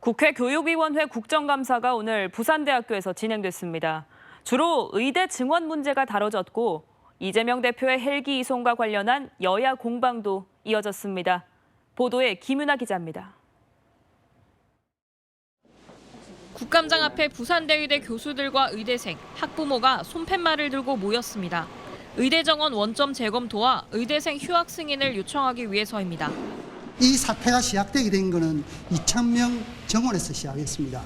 국회 교육위원회 국정감사가 오늘 부산대학교에서 진행됐습니다. 주로 의대 증원 문제가 다뤄졌고 이재명 대표의 헬기 이송과 관련한 여야 공방도 이어졌습니다. 보도에 김윤아 기자입니다. 국감장 앞에 부산대의대 교수들과 의대생, 학부모가 손팻말을 들고 모였습니다. 의대 정원 원점 재검토와 의대생 휴학 승인을 요청하기 위해서입니다. 이 사태가 시작되게 된 것은 2,000명 정원에서 시작했습니다.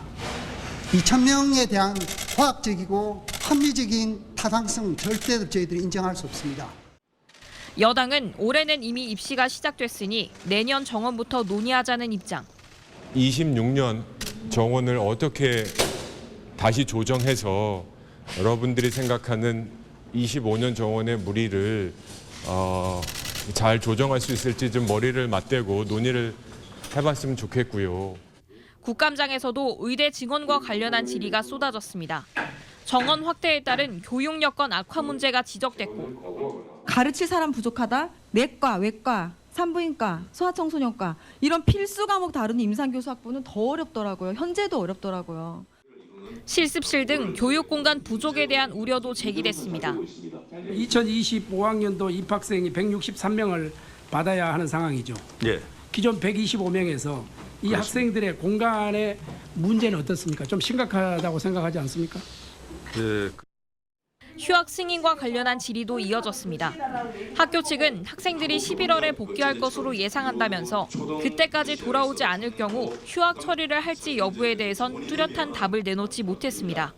2,000명에 대한 과학적이고 합리적인 타당성 절대 저희들이 인정할 수 없습니다. 여당은 올해는 이미 입시가 시작됐으니 내년 정원부터 논의하자는 입장. 26년 정원을 어떻게 다시 조정해서 여러분들이 생각하는 25년 정원의 무리를 어, 잘 조정할 수 있을지 좀 머리를 맞대고 논의를 해봤으면 좋겠고요. 국감장에서도 의대 증원과 관련한 질의가 쏟아졌습니다. 정원 확대에 따른 교육 여건 악화 문제가 지적됐고 가르칠 사람 부족하다. 내과, 외과, 산부인과, 소아청소년과 이런 필수 과목 다루는 임상교수 학부는 더 어렵더라고요. 현재도 어렵더라고요. 실습실 등 교육 공간 부족에 대한 우려도 제기됐습니다. 2025학년도 입학생이 163명을 받아야 하는 상황이죠. 예. 기존 125명에서 이 학생들의 공간의 문제는 어떻습니까? 좀 심각하다고 생각하지 않습니까? 그 휴학 승인과 관련한 질의도 이어졌습니다. 학교 측은 학생들이 11월에 복귀할 것으로 예상한다면서 그때까지 돌아오지 않을 경우 휴학 처리를 할지 여부에 대해선 뚜렷한 답을 내놓지 못했습니다.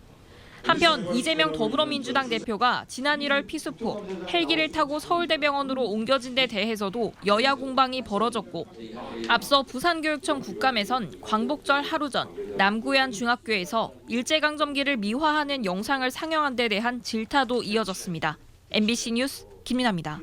한편 이재명 더불어민주당 대표가 지난 1월 피수포 헬기를 타고 서울대병원으로 옮겨진 데 대해서도 여야 공방이 벌어졌고 앞서 부산교육청 국감에선 광복절 하루 전 남구현 중학교에서 일제강점기를 미화하는 영상을 상영한 데 대한 질타도 이어졌습니다. MBC 뉴스 김민아입니다.